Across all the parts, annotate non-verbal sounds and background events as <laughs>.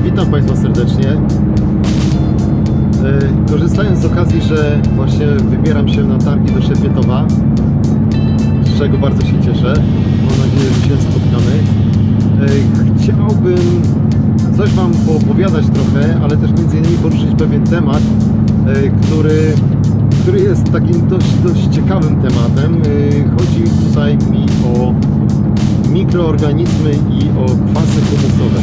witam Państwa serdecznie. E, Korzystając z okazji, że właśnie wybieram się na targi do Szepietowa, z czego bardzo się cieszę, mam nadzieję, że się spotkamy, e, chciałbym coś Wam poopowiadać trochę, ale też między innymi poruszyć pewien temat, e, który, który jest takim dość, dość ciekawym tematem. Chodzi tutaj mi o mikroorganizmy i o kwasy humusowe.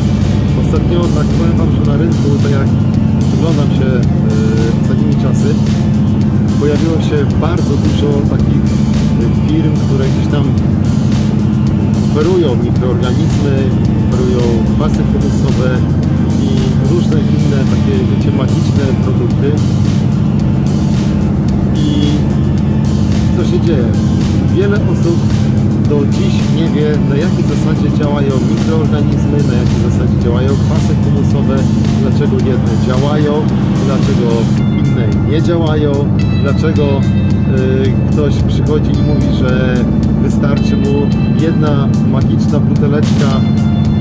Ostatnio tak powiem Wam, że na rynku, tak jak przyglądam się yy, ostatnimi czasy, pojawiło się bardzo dużo takich y, firm, które gdzieś tam oferują mikroorganizmy, oferują kwasy humusowe i różne inne takie, wiecie, magiczne produkty. I co się dzieje? Wiele osób do dziś nie wie, na jakiej zasadzie działają mikroorganizmy, na jakiej zasadzie działają kwasy humusowe, dlaczego jedne działają, dlaczego inne nie działają, dlaczego y, ktoś przychodzi i mówi, że wystarczy mu jedna magiczna buteleczka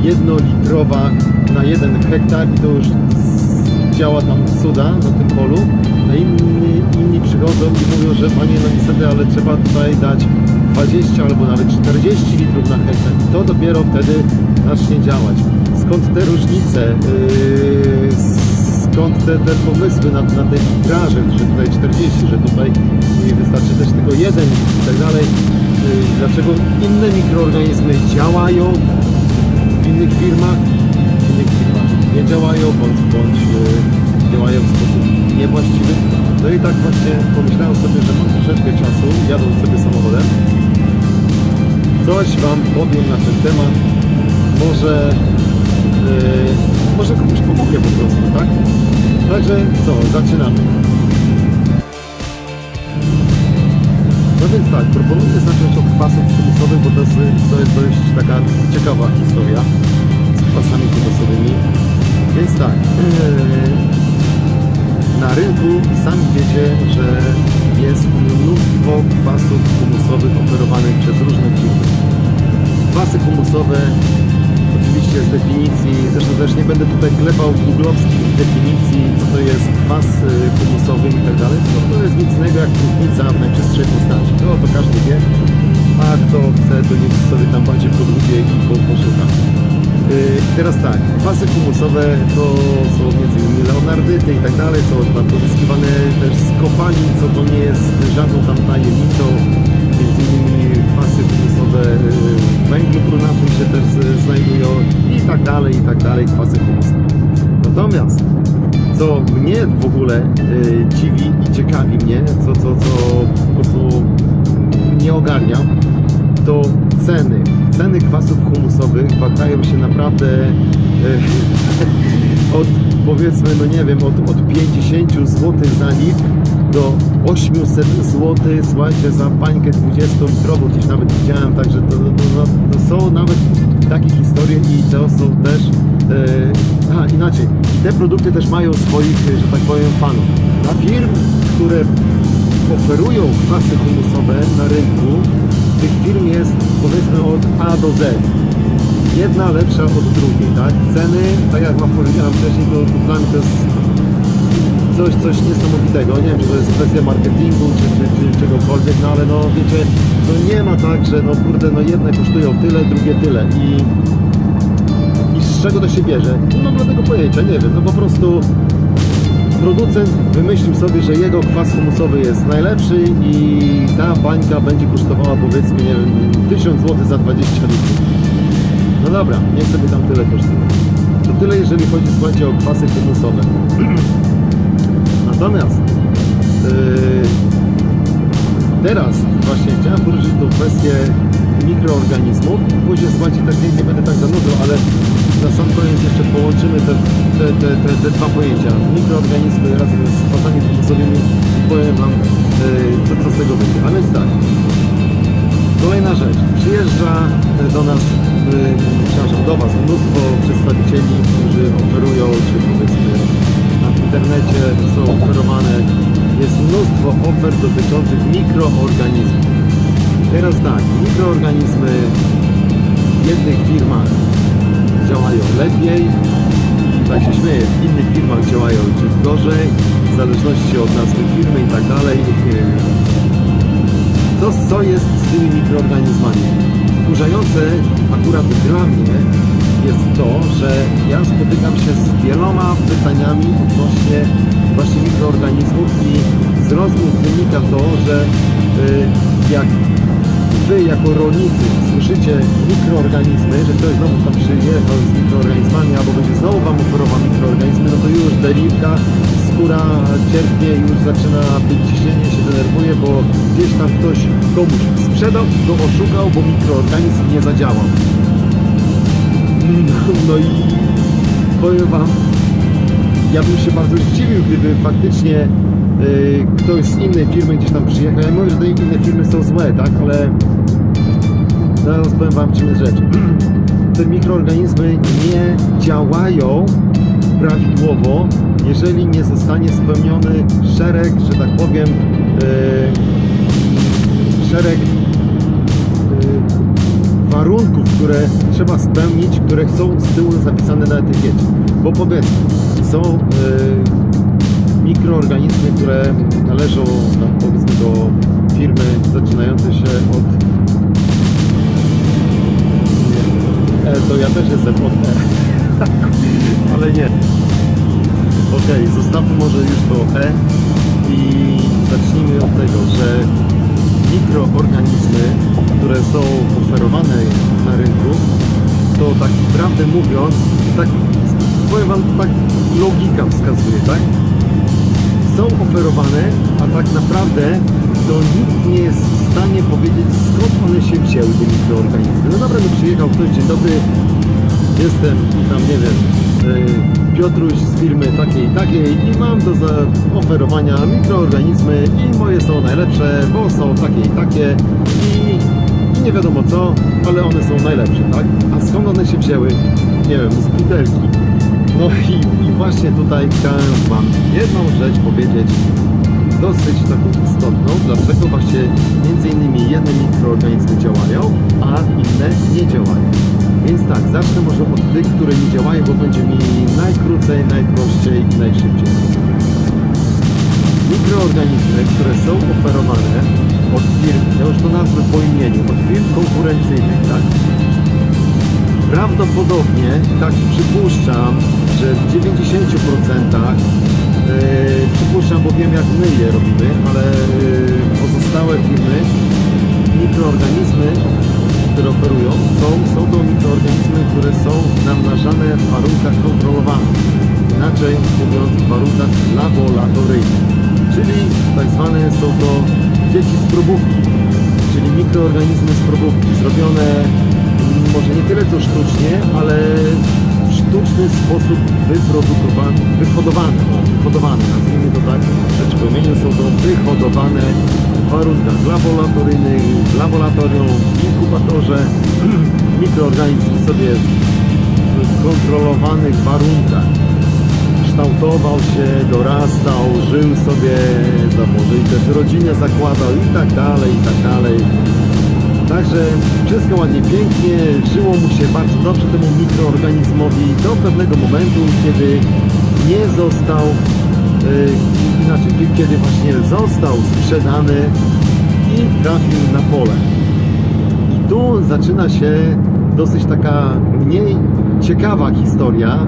jednolitrowa na jeden hektar i to już działa tam cuda na tym polu, a inni, inni przychodzą i mówią, że panie no niestety, ale trzeba tutaj dać 20 albo nawet 40 litrów na hektar to dopiero wtedy zacznie działać. Skąd te różnice, yy, skąd te, te pomysły na, na tej litraże, że tutaj 40, że tutaj wystarczy też tylko jeden i tak dalej. Yy, Dlaczego inne mikroorganizmy działają w innych firmach, w innych firmach nie działają, bądź, bądź yy, działają w sposób No i tak właśnie pomyślałem sobie, że mam troszeczkę czasu, jadąc sobie samochodem, coś Wam powiem na ten temat. Może, yy, może komuś pomogę po prostu, tak? Także co, zaczynamy. No więc tak, proponuję zacząć od kwasów humusowych, bo to jest, to jest dość taka ciekawa historia z kwasami humusowymi. Więc tak, yy, <clears throat> rynku sami wiecie, że jest mnóstwo kwasów humusowych oferowanych przez różne firmy. Kwasy humusowe oczywiście z definicji, zresztą też nie będę tutaj klepał googlowskich definicji, co to jest kwas y, humusowy i tak dalej, to jest nic innego jak próchnica w najczystszej postaci. To, to każdy wie, a kto chce, to niech sobie tam bardziej podróbie i po- poszuka. Yy, Teraz tak, kwasy humusowe to są innymi leonardyty i tak dalej, są tam pozyskiwane też z kopalin, co to nie jest żadną tam tajemnicą. Między innymi kwasy humusowe w węglu brunatnym się też z- znajdują i tak dalej, i tak dalej, kwasy humusowe. Natomiast co mnie w ogóle dziwi i ciekawi mnie, co, co, co po prostu nie ogarniam, to ceny. Ceny kwasów humusowych wahtają się naprawdę e, <laughs> od powiedzmy, no nie wiem, od, od 50 zł za litr do 800 zł, słuchajcie, za bańkę 20 litrową gdzieś nawet widziałem, także to, to, to, to są nawet takie historie i to są też, e, aha, inaczej, te produkty też mają swoich, że tak powiem, fanów. Dla firm, które oferują kwasy humusowe na rynku, tych firm jest powiedzmy od A do Z. Jedna lepsza od drugiej, tak? Ceny, tak jak Wam powiedziałem wcześniej, to, to dla mnie to jest coś, coś niesamowitego. Nie wiem, czy to jest kwestia marketingu, czy, czy, czy czegokolwiek, no ale no wiecie, no nie ma tak, że no kurde, no jedne kosztują tyle, drugie tyle i i z czego to się bierze? Nie mam żadnego pojęcia, nie wiem, no po prostu producent wymyślił sobie, że jego kwas humusowy jest najlepszy i ta bańka będzie kosztowała powiedzmy, nie wiem, 1000 zł za 20 litrów. No dobra, niech sobie tam tyle kosztuje. To tyle, jeżeli chodzi, słuchajcie, o kwasy humusowe. <clears throat> Natomiast yy, teraz właśnie chciałem poruszyć tą kwestię mikroorganizmów. Później, słuchajcie, tak nie, będę tak zanudzał, ale na sam koniec jeszcze połączymy te, te, te, te, te dwa pojęcia. Mikroorganizmy razem z kwasami humusowymi i powiem Wam, yy, co, co z tego będzie. A więc tak, Kolejna rzecz. Przyjeżdża do nas, y, przepraszam, do Was mnóstwo przedstawicieli, którzy oferują, czy powiedzmy na internecie są oferowane, jest mnóstwo ofert dotyczących mikroorganizmów. Teraz tak, mikroorganizmy w jednych firmach działają lepiej, tak się śmieję, w innych firmach działają ciut gorzej, w zależności od nazwy firmy i tak dalej. Co, co jest z tymi mikroorganizmami? Wkurzające akurat dla mnie jest to, że ja spotykam się z wieloma pytaniami odnośnie właśnie mikroorganizmów i z rozmów wynika to, że y, jak Wy jako rolnicy słyszycie mikroorganizmy, że ktoś znowu tam przyjechał z mikroorganizmami albo będzie znowu Wam oferował mikroorganizmy, no to już deliwka, skóra cierpnie, już zaczyna być ciśnienie, się denerwuje, bo gdzieś tam ktoś komuś sprzedał, go oszukał, bo mikroorganizm nie zadziałał. No, no i powiem Wam, ja bym się bardzo zdziwił, gdyby faktycznie y, ktoś z innej firmy gdzieś tam przyjechał. Ja mówię, że te inne firmy są złe, tak, ale zaraz powiem Wam czym jest rzecz. Te mikroorganizmy nie działają prawidłowo, jeżeli nie zostanie spełniony szereg, że tak powiem, y, szereg y, warunków, które trzeba spełnić, które są z tyłu zapisane na etykiecie. Bo powiedzmy, są y, mikroorganizmy, które należą tam, powiedzmy do firmy zaczynającej się od to ja też jestem od E. <laughs> Ale nie. Okej, zostawmy może już to E i zacznijmy od tego, że mikroorganizmy, które są oferowane na rynku, to tak prawdę mówiąc, tak powiem Wam, tak logika wskazuje, tak? Są oferowane, a tak naprawdę to nikt nie jest w stanie powiedzieć skąd one się wzięły, te mikroorganizmy. No dobra, no przyjechał ktoś, dzień dobry, jestem tam, nie wiem, y, Piotruś z firmy takiej i takiej i mam do zaoferowania mikroorganizmy i moje są najlepsze, bo są takie i takie i, nie wiadomo co, ale one są najlepsze, tak? A skąd one się wzięły? Nie wiem, z butelki. No i, i właśnie tutaj chciałem Wam jedną rzecz powiedzieć, dosyć taką istotną, dlaczego właśnie między innymi jedne mikroorganizmy działają, a inne nie działają. Więc tak, zacznę może od tych, które nie działają, bo będzie mi najkrócej, najprościej i najszybciej. Mikroorganizmy, które są oferowane od firm, ja już to nazwę po imieniu, od firm konkurencyjnych, tak? Prawdopodobnie, tak przypuszczam, że w 90% Yy, przypuszczam, bo wiem jak my je robimy, ale yy, pozostałe firmy, mikroorganizmy, które oferują, są, są to mikroorganizmy, które są namnażane w warunkach kontrolowanych. Inaczej mówiąc, w warunkach laboratoryjnych. Czyli tak zwane są to dzieci z probówki, czyli mikroorganizmy z probówki, zrobione może nie tyle co sztucznie, ale sztuczny sposób wyprodukowany, wyhodowane, wyhodowane, nazwijmy to tak, rzecz po imieniu, są to wyhodowane w warunkach laboratoryjnych, w laboratorium, w inkubatorze, <clears throat> mikroorganizm sobie w kontrolowanych warunkach kształtował się, dorastał, żył sobie, za może i też rodzinę zakładał i tak dalej, i tak dalej. Także wszystko ładnie, pięknie, żyło mu się bardzo dobrze temu mikroorganizmowi do pewnego momentu, kiedy nie został, yy, inaczej, kie- kiedy właśnie został sprzedany i trafił na pole. I tu zaczyna się dosyć taka mniej ciekawa historia,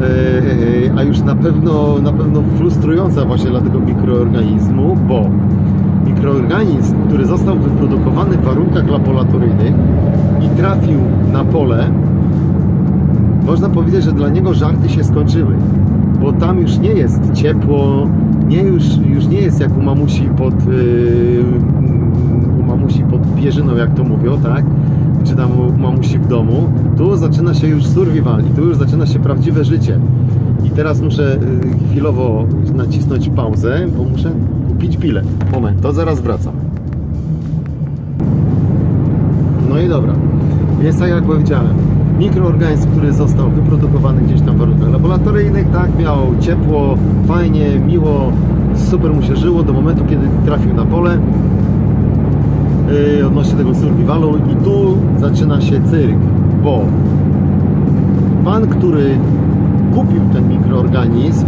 yy, a już na pewno, na pewno frustrująca właśnie dla tego mikroorganizmu, bo mikroorganizm, który został wyprodukowany w warunkach laboratoryjnych i trafił na pole, można powiedzieć, że dla niego żarty się skończyły, bo tam już nie jest ciepło, nie już, już nie jest jak u mamusi pod yy, u mamusi pod pierzyną, jak to mówią, tak? Czy tam mamusi w domu. Tu zaczyna się już survival i tu już zaczyna się prawdziwe życie. I teraz muszę yy, chwilowo nacisnąć pauzę, bo muszę kupić bilet. Moment, to zaraz wracam. No i dobra. Więc tak jak powiedziałem, mikroorganizm, który został wyprodukowany gdzieś tam w warunkach laboratoryjnych, tak, miał ciepło, fajnie, miło, super mu się żyło do momentu, kiedy trafił na pole yy, odnośnie tego survivalu i tu zaczyna się cyrk, bo pan, który kupił ten mikroorganizm,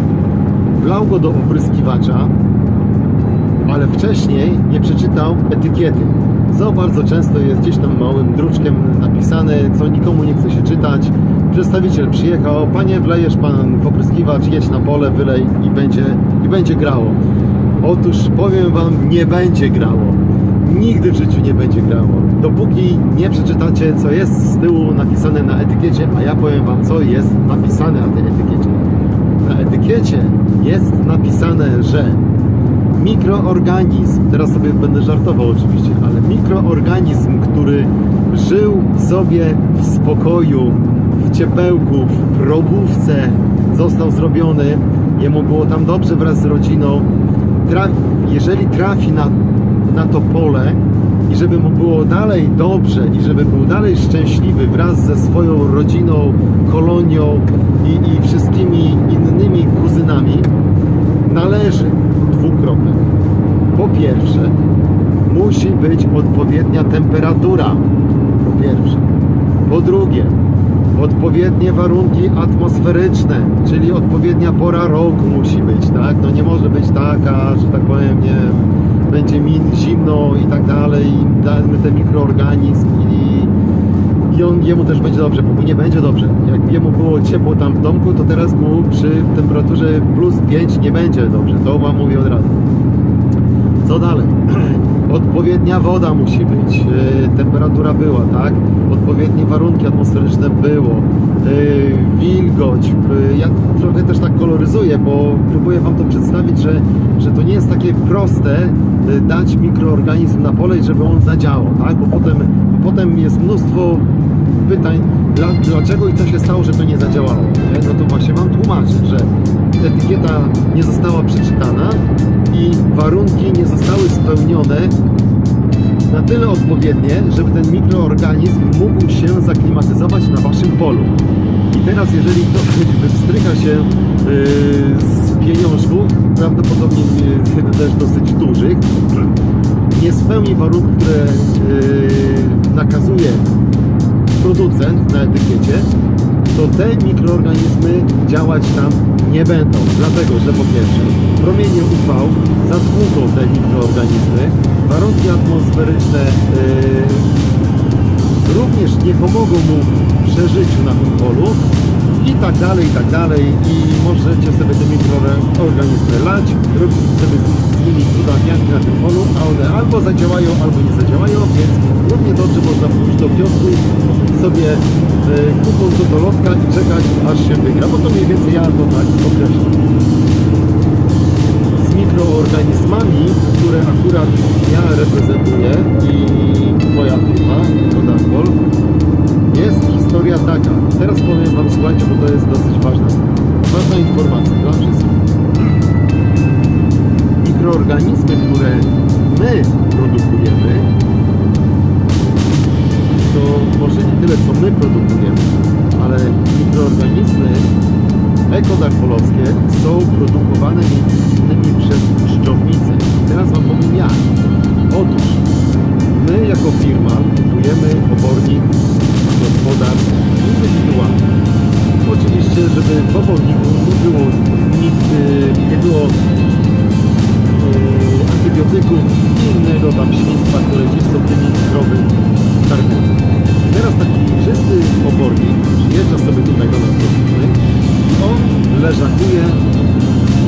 wlał go do opryskiwacza, ale wcześniej nie przeczytał etykiety. Co bardzo często jest gdzieś tam małym druczkiem napisane, co nikomu nie chce się czytać. Przedstawiciel przyjechał, panie wlejesz pan w jedź na pole, wylej i będzie, i będzie grało. Otóż powiem wam, nie będzie grało. Nigdy w życiu nie będzie grało. Dopóki nie przeczytacie, co jest z tyłu napisane na etykiecie, a ja powiem wam, co jest napisane na tej etykiecie. Na etykiecie jest napisane, że mikroorganizm, teraz sobie będę żartował oczywiście, ale mikroorganizm, który żył sobie w spokoju, w ciepełku, w probówce, został zrobiony, jemu było tam dobrze wraz z rodziną, jeżeli trafi na, na to pole i żeby mu było dalej dobrze i żeby był dalej szczęśliwy wraz ze swoją rodziną, kolonią i, i wszystkimi innymi pierwsze, musi być odpowiednia temperatura. Po pierwsze. Po drugie, odpowiednie warunki atmosferyczne, czyli odpowiednia pora roku musi być, tak? No nie może być taka, że tak powiem, nie będzie min zimno i tak dalej, i damy ten mikroorganizm i i on, jemu też będzie dobrze, bo mu nie będzie dobrze. Jak jemu było ciepło tam w domku, to teraz mu przy temperaturze plus 5 nie będzie dobrze. To wam mówię od razu. Co dalej? <clears throat> Odpowiednia woda musi być, yy, temperatura była, tak? Odpowiednie warunki atmosferyczne było, yy, wilgoć. Yy, ja trochę też tak koloryzuję, bo próbuję Wam to przedstawić, że, że to nie jest takie proste dać mikroorganizm na pole żeby on zadziałał, tak? Bo potem, bo potem jest mnóstwo pytań, dla, dlaczego i co się stało, że to nie zadziałało. No to właśnie Wam tłumaczę, że etykieta nie została przeczytana i warunki nie zostały spełnione na tyle odpowiednie, żeby ten mikroorganizm mógł się zaklimatyzować na Waszym polu. I teraz, jeżeli ktoś wystryka się yy, z pieniążków, prawdopodobnie yy, też dosyć dużych, nie spełni warunków, które yy, nakazuje producent na etykiecie, to te mikroorganizmy działać tam nie będą. Dlatego, że po pierwsze promienie UV zatłuką te mikroorganizmy, warunki atmosferyczne yy, również nie pomogą mu w przeżyciu na tym polu i tak dalej, i tak dalej i możecie sobie te mikroorganizmy lać, robić sobie z, nimi cudawianki na tym polu, a one albo zadziałają, albo nie zadziałają, więc równie dobrze można pójść do kiosku sobie y, kupą do dolotka i czekać aż się wygra, bo to mniej więcej ja to tak określam. Z mikroorganizmami, które akurat ja reprezentuję i moja firma, Kodarpol, jest historia taka. Teraz powiem Wam, słuchajcie, bo to jest dosyć ważna, ważna informacja dla wszystkich. Mikroorganizmy, które my produkujemy, to może nie tyle, co my produkujemy, ale mikroorganizmy ekodarpolowskie są produkowane między innymi przez dżdżownice. Teraz Wam powiem jak. Otóż my jako firma kupujemy obornik gospodarstw indywidualnych. Oczywiście, żeby w oborniku nie było, nigdy nie było yy, antybiotyków innego tam świństwa, które gdzieś są tymi krowy karmione. I teraz taki czysty obornik przyjeżdża sobie tutaj do nas do i on leżakuje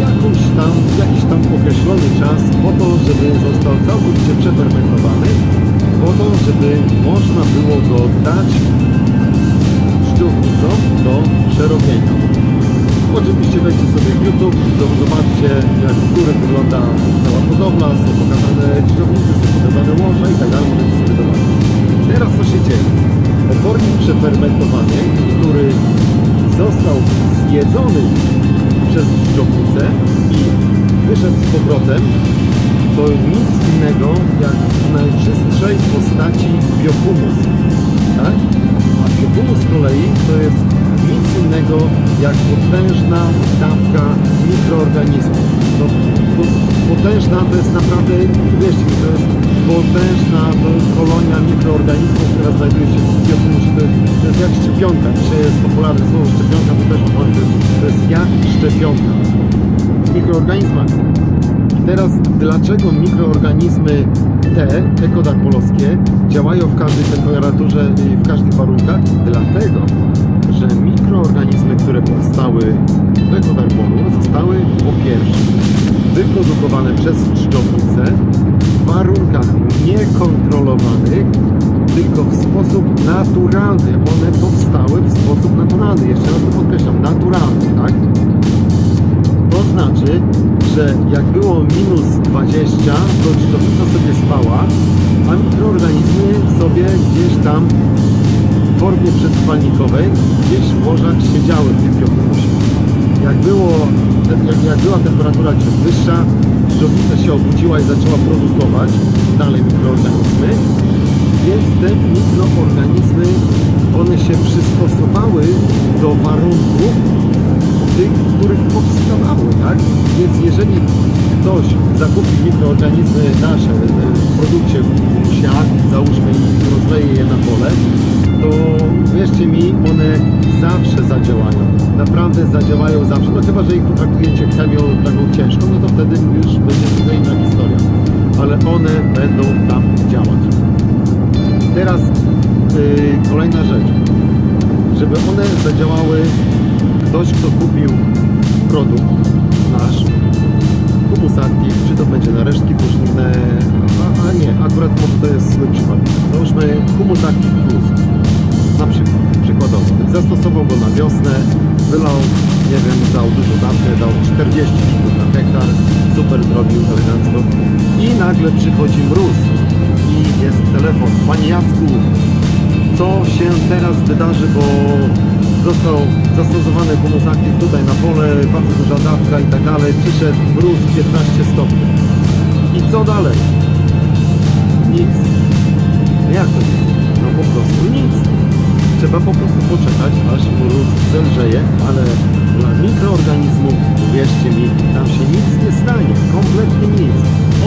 jakąś tam, jakiś tam określony czas po to, żeby został całkowicie przefermentowany, po to, żeby można było go dać dżdżownicą do przerobienia. Oczywiście wejdźcie sobie w YouTube, zobaczcie jak z góry wygląda cała hodowla, są pokazane dżdżownice, są pokazane łoże i tak dalej, możecie sobie zobaczyć. Teraz co się dzieje? Obornik przefermentowany, który został zjedzony przez dżdżownicę i wyszedł z powrotem, to nic innego jak w najczystszej postaci biohumus. Tak? Biohumus z kolei to jest nic innego jak potężna dawka mikroorganizmów. Po- potężna to jest naprawdę, wierzcie mi, to jest potężna to jest kolonia mikroorganizmów, która znajduje się w biokumusie. To, to jest jak szczepionka. Dzisiaj jest popularne słowo szczepionka, to też. To jest jak szczepionka z mikroorganizmami. Teraz dlaczego mikroorganizmy te, ekodar polskie, działają w każdej temperaturze i w każdych warunkach? Dlatego, że mikroorganizmy, które powstały w ekodar polu, zostały po pierwsze wyprodukowane przez dżdżownicę w warunkach niekontrolowanych, tylko w sposób naturalny. One powstały w sposób naturalny. Jeszcze raz to podkreślam, naturalny, tak? To znaczy, że jak było minus 20, to dżdżownica sobie spała, a mikroorganizmy sobie gdzieś tam w formie przetrwalnikowej gdzieś w łożach siedziały w tym biokumusie. Jak, było, jak, jak była temperatura gdzieś wyższa, dżdżownica się obudziła i zaczęła produkować dalej mikroorganizmy, więc te mikroorganizmy, one się przystosowały do warunków, tych, których powstawały, tak? Więc jeżeli ktoś zakupi mikroorganizmy nasze e, w produkcie psia, załóżmy i rozleje je na pole, to wierzcie mi, one zawsze zadziałają. Naprawdę zadziałają zawsze. No chyba, że ich potraktujecie chemią taką ciężką, no to wtedy już będzie trochę inna historia. Ale one będą tam działać. Teraz yy, kolejna rzecz. Żeby one zadziałały, ktoś kto kupił produkt nasz, Humus czy to będzie na resztki pożywne, a, a nie, akurat może to jest zły przykład. Załóżmy Humus Active Plus, na przykład, przykładowo. Zastosował go na wiosnę, wylał, nie wiem, dał dużo dawkę, dał 40 litrów na hektar, super zrobił elegancko i nagle przychodzi mróz i jest telefon, Panie Jacku, co się teraz wydarzy, bo został zastosowany active tutaj na pole, bardzo duża dawka i tak dalej, przyszedł mróz 15 stopni. I co dalej? Nic. Jak to nic? No po prostu nic. Trzeba po prostu poczekać, aż mróz zelżeje, ale dla mikroorganizmów, uwierzcie mi, tam się nic nie stanie, kompletnie nic.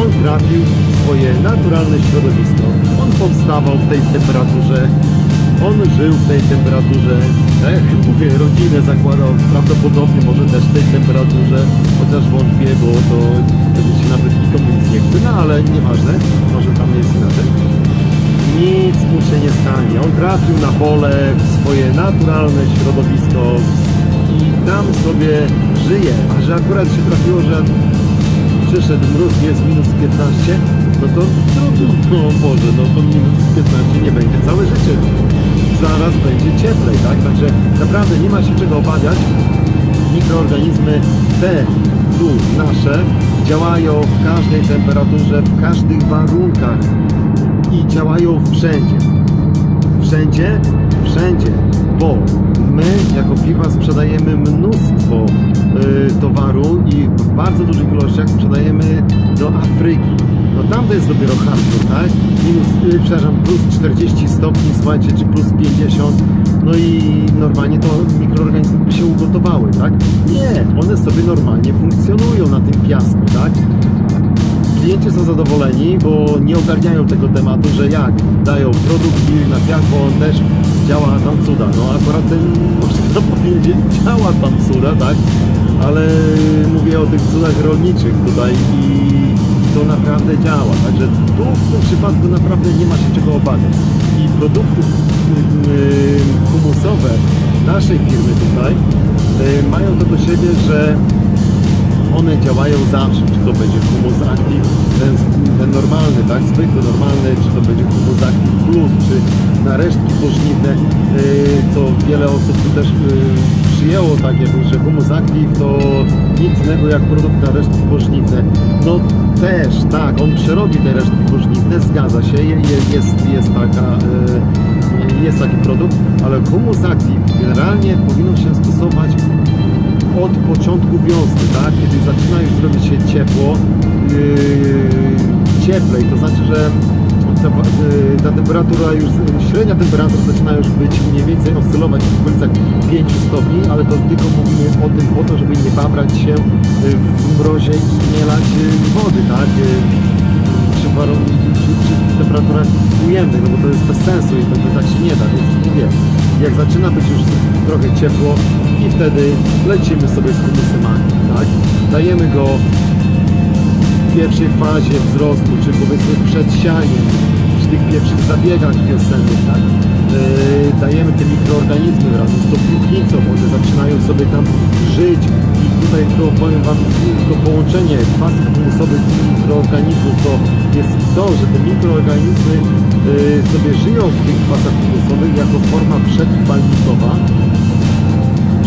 On trafił w swoje naturalne środowisko. On powstawał w tej temperaturze, on żył w tej temperaturze, tak jak mówię, rodzinę zakładał prawdopodobnie może też w tej temperaturze, chociaż wątpię, bo to wtedy się nawet nikomu nic nie chce, no ale nieważne, może tam jest inaczej. Nic mu się nie stanie. On trafił na pole, w swoje naturalne środowisko i tam sobie żyje. A że akurat się trafiło, że przyszedł mróz, jest minus 15, no to trudno, no Boże, no to minus 15 nie będzie całe życie. Zaraz będzie cieplej, tak? Także naprawdę nie ma się czego obawiać. Mikroorganizmy te tu nasze działają w każdej temperaturze, w każdych warunkach i działają wszędzie. Wszędzie, wszędzie, bo my jako firma sprzedajemy mnóstwo y, towaru i w bardzo dużych ilościach sprzedajemy do Afryki. No tam to jest dopiero hardcore, tak? Minus, y, przepraszam, plus 40 stopni, słuchajcie, czy plus 50. No i normalnie to mikroorganizmy by się ugotowały, tak? Nie, one sobie normalnie funkcjonują na tym piasku, tak? Klienci są zadowoleni, bo nie ogarniają tego tematu, że jak dają produkt na piach, bo on też działa tam cuda. No akurat ten, <laughs> można powiedzieć, działa tam cuda, tak? Ale mówię o tych cudach rolniczych tutaj i to naprawdę działa. Także tu w tym przypadku naprawdę nie ma się czego obawiać. I produkty yy, humusowe naszej firmy tutaj yy, mają to do siebie, że one działają zawsze, czy to będzie humus active, ten, ten normalny, tak, zwykły, normalny, czy to będzie humus active plus, czy na resztki pożniwne, yy, co wiele osób tu też yy, przyjęło takie, że humus active to nic innego jak produkt na resztki pożniwne. No też, tak, on przerobi te resztki pożniwne, zgadza się, je, je, jest, jest taka... Yy, jest taki produkt, ale humus active generalnie powinno się stosować od początku wiosny, tak? Kiedy zaczyna już zrobić się ciepło, yy, cieplej, to znaczy, że ta, yy, ta temperatura już, średnia temperatura zaczyna już być mniej więcej oscylować w okolicach 5 stopni, ale to tylko mówimy o tym po to, żeby nie babrać się yy, w mrozie i nie lać yy, wody, tak? Yy, przy temperaturach ujemnych, no bo to jest bez sensu i to, tak się nie da, więc mówię, jak zaczyna być już trochę ciepło i wtedy lecimy sobie z humusem Agni, tak? Dajemy go w pierwszej fazie wzrostu, czy powiedzmy przed sianiem, przy tych pierwszych zabiegach wiosennych, tak? Yy, dajemy te mikroorganizmy razem z tą próchnicą, one zaczynają sobie tam żyć tutaj to powiem Wam, to połączenie kwasów humusowych i mikroorganizmów to jest to, że te mikroorganizmy yy, sobie żyją w tych kwasach humusowych jako forma przetrwalnikowa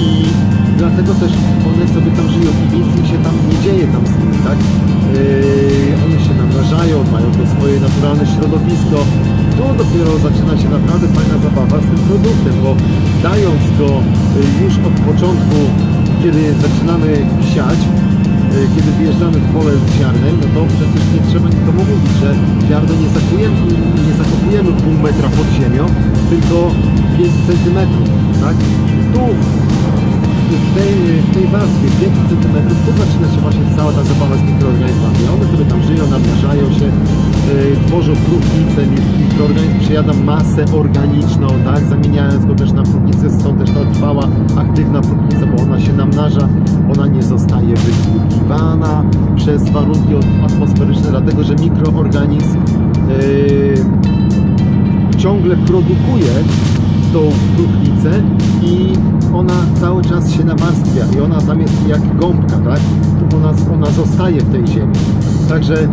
i dlatego też one sobie tam żyją i nic im się tam nie dzieje tam z nimi, tak? Yy, one się namnażają, mają to swoje naturalne środowisko. Tu dopiero zaczyna się naprawdę fajna zabawa z tym produktem, bo dając go yy, już od początku, kiedy zaczynamy siać, yy, kiedy wjeżdżamy w pole ziarnem, no to przecież nie trzeba nikomu mówić, że ziarno nie zakupujemy, nie zakopujemy pół metra pod ziemią, tylko 5 centymetrów, tak? Tu w tej, w tej warstwie 5 cm tu zaczyna się właśnie cała ta zabawa z mikroorganizmami. One sobie tam żyją, namnażają się, yy, tworzą próchnicę, mi- mikroorganizm przejada masę organiczną, tak, zamieniając go też na próchnicę, stąd też ta trwała, aktywna próchnica, bo ona się namnaża, ona nie zostaje wydługiwana przez warunki atmosferyczne, dlatego że mikroorganizm yy, ciągle produkuje tą próchnicę i ona cały czas się nawarstwia i ona tam jest jak gąbka, tak? Ona, ona zostaje w tej ziemi. Także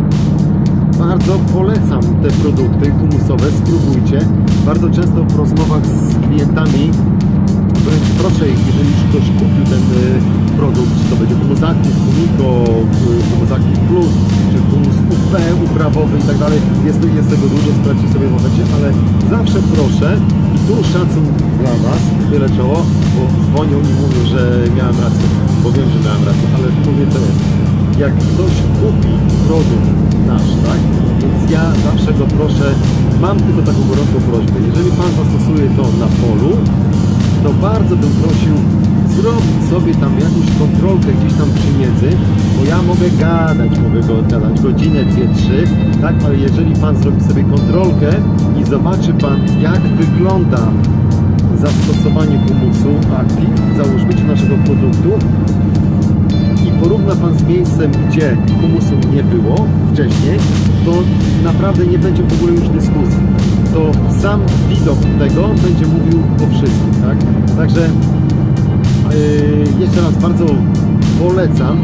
bardzo polecam te produkty humusowe, spróbujcie. Bardzo często w rozmowach z klientami wręcz proszę ich, jeżeli już ktoś kupił ten y, produkt, czy to będzie humus humiko, y, humus plus, czy humus UP uprawowy i tak dalej, jest, tego dużo, sprawdźcie sobie w ale zawsze proszę tu szacun dla Was, tyle czoło, bo dzwonią i mówią, że miałem rację, bo wiem, że miałem rację, ale mówię co jest. Jak ktoś kupi produkt nasz, tak, więc ja zawsze go proszę, mam tylko taką gorącą prośbę, jeżeli Pan zastosuje to na polu, to bardzo bym prosił zrobić sobie tam jakąś kontrolkę gdzieś tam przy miedzy, bo ja mogę gadać, mogę go gadać godzinę, dwie, trzy, tak, ale jeżeli Pan zrobi sobie kontrolkę i zobaczy Pan jak wygląda zastosowanie humusu Active, założniczy naszego produktu i porówna Pan z miejscem, gdzie humusu nie było wcześniej, to naprawdę nie będzie w ogóle już dyskusji. To sam widok tego będzie mówił o wszystkim, tak? Także jeszcze raz bardzo polecam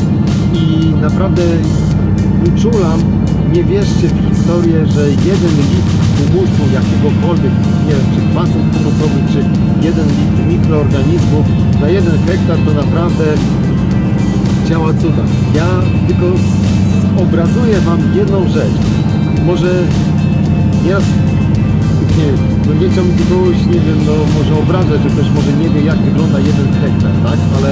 i naprawdę uczulam, nie wierzcie w historię, że jeden litr humusu jakiegokolwiek, nie wiem, czy kwasów humusowych, czy jeden litr mikroorganizmów na jeden hektar to naprawdę działa cuda. Ja tylko obrazuję Wam jedną rzecz. Może ja nie, no nie chciałbym kogoś, nie wiem, no może obrażać, że ktoś może nie wie jak wygląda jeden hektar, tak? Ale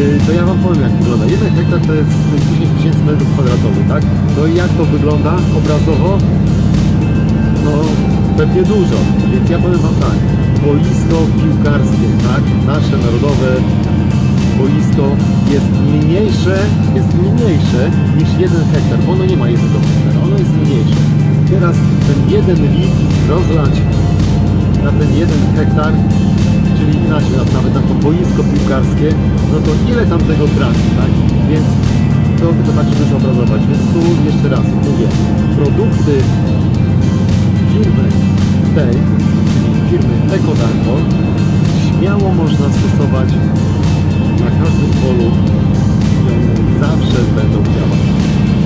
y, to ja Wam powiem jak wygląda. Jeden hektar to jest 10 tysięcy metrów kwadratowych, tak? No i jak to wygląda obrazowo? No pewnie dużo, więc ja powiem Wam tak. Boisko piłkarskie, tak? Nasze narodowe boisko jest mniejsze, jest mniejsze niż jeden hektar, ono nie ma jednego hektara, ono jest mniejsze. Teraz ten jeden litr rozlać na ten jeden hektar, czyli inaczej, na- nawet na to boisko piłkarskie, no to ile tam tego trafi, tak? Więc to tylko tak, żeby zobrazować. Więc tu jeszcze raz mówię, produkty firmy tej, czyli firmy EcoDanko, śmiało można stosować na każdym polu zawsze będą działać.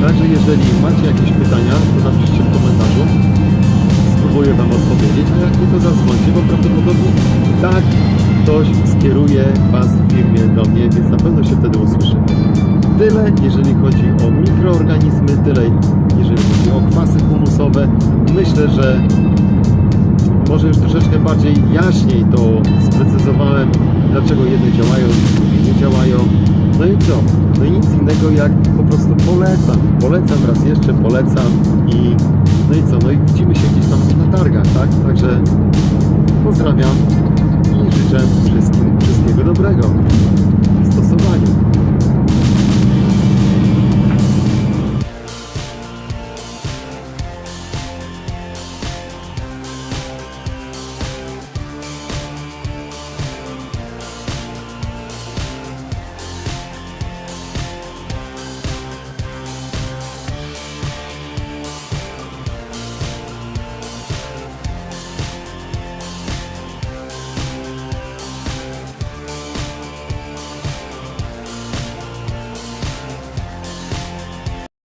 Także jeżeli macie jakieś pytania, to napiszcie w komentarzu. Spróbuję Wam odpowiedzieć, a jak nie to zadzwońcie, bo prawdopodobnie tak ktoś skieruje Was w firmie do mnie, więc na pewno się wtedy usłyszymy. Tyle, jeżeli chodzi o mikroorganizmy, tyle, jeżeli chodzi o kwasy humusowe. Myślę, że może już troszeczkę bardziej jaśniej to sprecyzowałem, dlaczego jedne działają, drugie nie działają. No i co? No i nic innego jak po prostu polecam. Polecam raz jeszcze, polecam i no i co? No i widzimy się gdzieś tam na targach, tak? Także pozdrawiam i życzę wszystkim wszystkiego dobrego w stosowaniu.